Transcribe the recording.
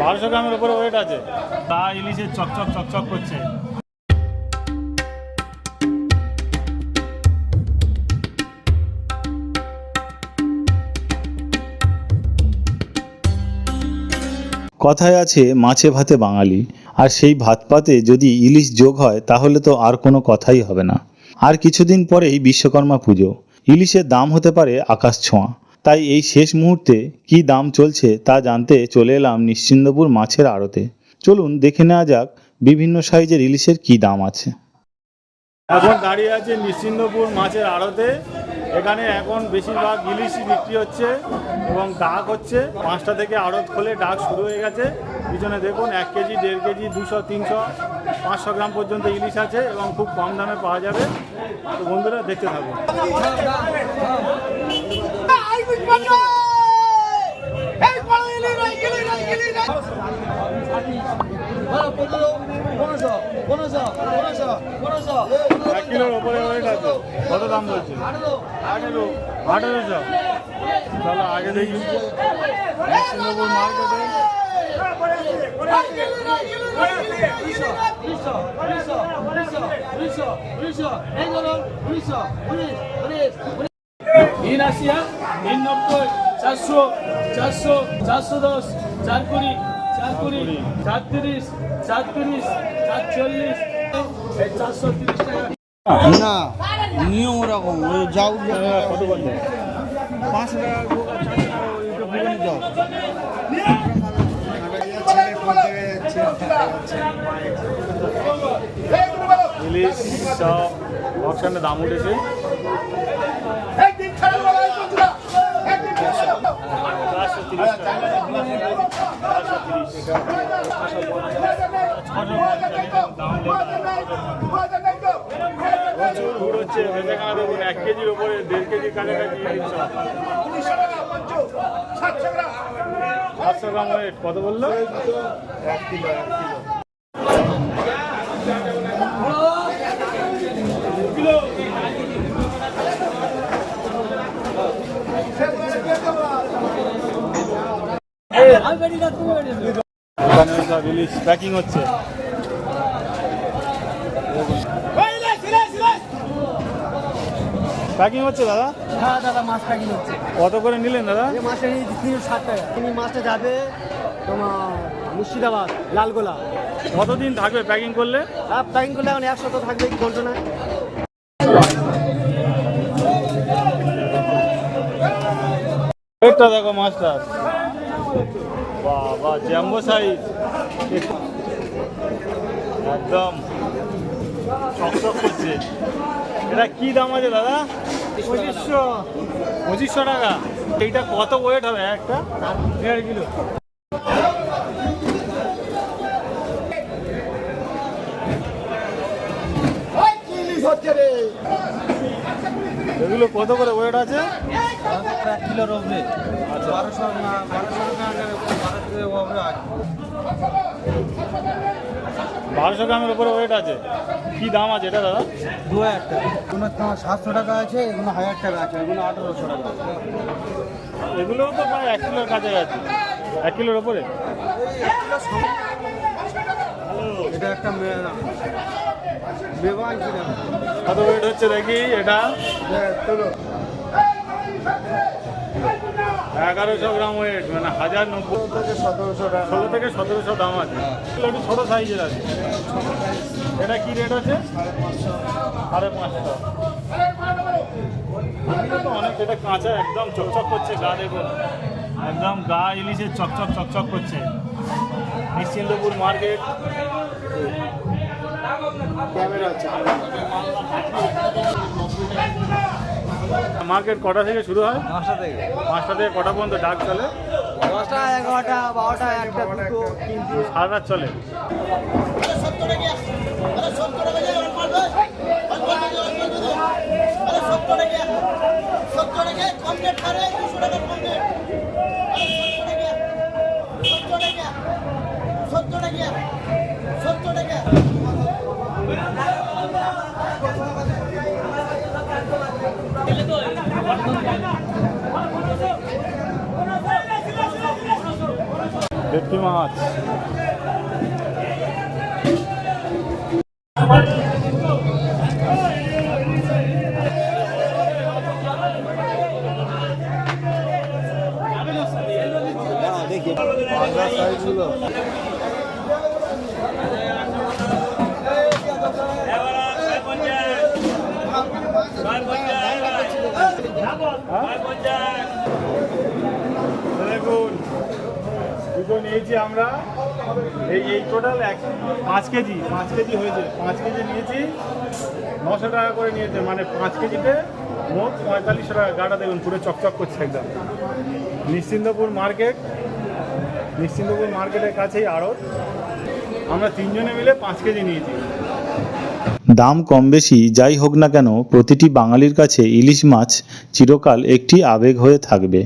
বারোশো গ্রামের উপরে ওয়েট আছে। তা করছে। কথায় আছে, মাছে ভাতে বাঙালি। আর সেই ভাত পাতে যদি ইলিশ যোগ হয়, তাহলে তো আর কোনো কথাই হবে না। আর কিছুদিন পরেই বিশ্বকর্মা পুজো। ইলিশের দাম হতে পারে আকাশ ছোঁয়া। তাই এই শেষ মুহূর্তে কি দাম চলছে তা জানতে চলে এলাম নিশ্চিন্দপুর মাছের আড়তে। চলুন দেখে নেওয়া যাক বিভিন্ন সাইজের ইলিশের কি দাম আছে। এখন দাঁড়িয়ে আছে নিশ্চিন্দপুর মাছের আড়তে। এখানে এখন বেশিরভাগ ইলিশই বিক্রি হচ্ছে এবং ডাক হচ্ছে। পাঁচটা থেকে আড়ত খোলে ডাক শুরু হয়ে গেছে। পিছনে দেখুন এক কেজি দেড় কেজি দুশো তিনশো পাঁচশো গ্রাম পর্যন্ত ইলিশ আছে এবং খুব কম দামে পাওয়া যাবে। তো বন্ধুরা দেখতে থাকুন। এক কিলোর ওপরে ওয়েট আছে। কত দাম বলছে? আঠেরো। আঠেরোশো। চলো আগে দেখি। মার্কেটে তিন আশি হ্যাঁ তিন নব্বই চারশো চারশো চারশো দশ চার কুড়ি চার কুড়ি চার তিরিশ চার তিরিশ চার চল্লিশ চারশো তিরিশ টাকা না নিয়ম ওরকম ওই যাও কত পাঁচশো টাকা যাও। ইলিশ সব অকশানে দাম উঠেছে প্রচুর ভিড় হচ্ছে বেচাকেনা দেখুন এক কেজির ওপরে দেড় কেজির কাছাকাছি ইলিশ সব। সাতশো গ্রাম ওয়েট কত বলল। এক কিলো এক কিলো সব ইলিশ প্যাকিং হচ্ছে প্যাকিং হচ্ছে দাদা? হ্যাঁ দাদা মাছ প্যাকিং হচ্ছে। কত করে নিলেন দাদা? মাছটা নিয়ে তিনশো ষাট টাকা। তুমি মাছটা যাবে তোমার মুর্শিদাবাদ লালগোলা। কতদিন থাকবে প্যাকিং করলে? প্যাকিং করলে এখন একশো তো থাকবে ঘণ্টা না একটা দেখো মাছটা বাবা জ্যাম্বো সাইজ একদম। চকচক করছে। এটা কি দাম আছে দাদা? পঁচিশশো। পঁচিশশো টাকা। এইটা কত ওয়েট হবে? একটা? দেড় কিলো। এগুলো কত করে ওয়েট আছে? কিলোর ওপরে আচ্ছা। বারোশো না বারোশো টাকা বারোশো গ্রামের উপরে ওয়েট আছে। কি দাম আছে এটা দাদা? দু হাজার টাকা। এগুলো তোমার সাতশো টাকা আছে এগুলো হাজার টাকা আছে এগুলো আঠারোশো টাকা এগুলো তো প্রায় এক কিলোর কাছাকাছি। এক কিলোর ওপরে এটা একটা কত? ওয়েট হচ্ছে দেখি এটা? এগারোশো গ্রাম ওয়েট মানে হাজার নব্বই। থেকে সতেরোশো ষোলো থেকে সতেরোশো দাম আছে। একটু ছোটো সাইজের আছে। এটা কি রেট আছে? সাড়ে পাঁচশো। তো অনেক, এটা কাঁচা একদম চকচক করছে গা, দেখুন। একদম গা ইলিশের চকচক চকচক করছে। নিশ্চিন্দপুর মার্কেট। মার্কেট কটা থেকে শুরু হয়? পাঁচটা থেকে। পাঁচটা থেকে কটা পর্যন্ত ডাক চলে? দশটা এগারোটা বারোটা একটা দুটো তিনটে। সারা রাত চলে? সত্তর টাকা কম রেট ভেটকি মাছ। পাঁচটার সাইজগুলো দেখুন দুটো নিয়েছি আমরা। এই এই টোটাল এক পাঁচ কেজি পাঁচ কেজি হয়েছে। পাঁচ কেজি নিয়েছি, নশো টাকা করে নিয়েছে। মানে পাঁচ কেজিতে মোট পঁয়তাল্লিশশো টাকা। গাটা দেখুন, পুরো চকচক করছে একদম। নিশ্চিন্দপুর মার্কেট, নিশ্চিন্দপুর মার্কেটের কাছেই আড়ত। আমরা তিনজনে মিলে পাঁচ কেজি নিয়েছি। দাম কম বেশি, যাই হোক না কেন, প্রতিটি বাঙালির কাছে ইলিশ মাছ চিরকাল একটি আবেগ হয়ে থাকবে।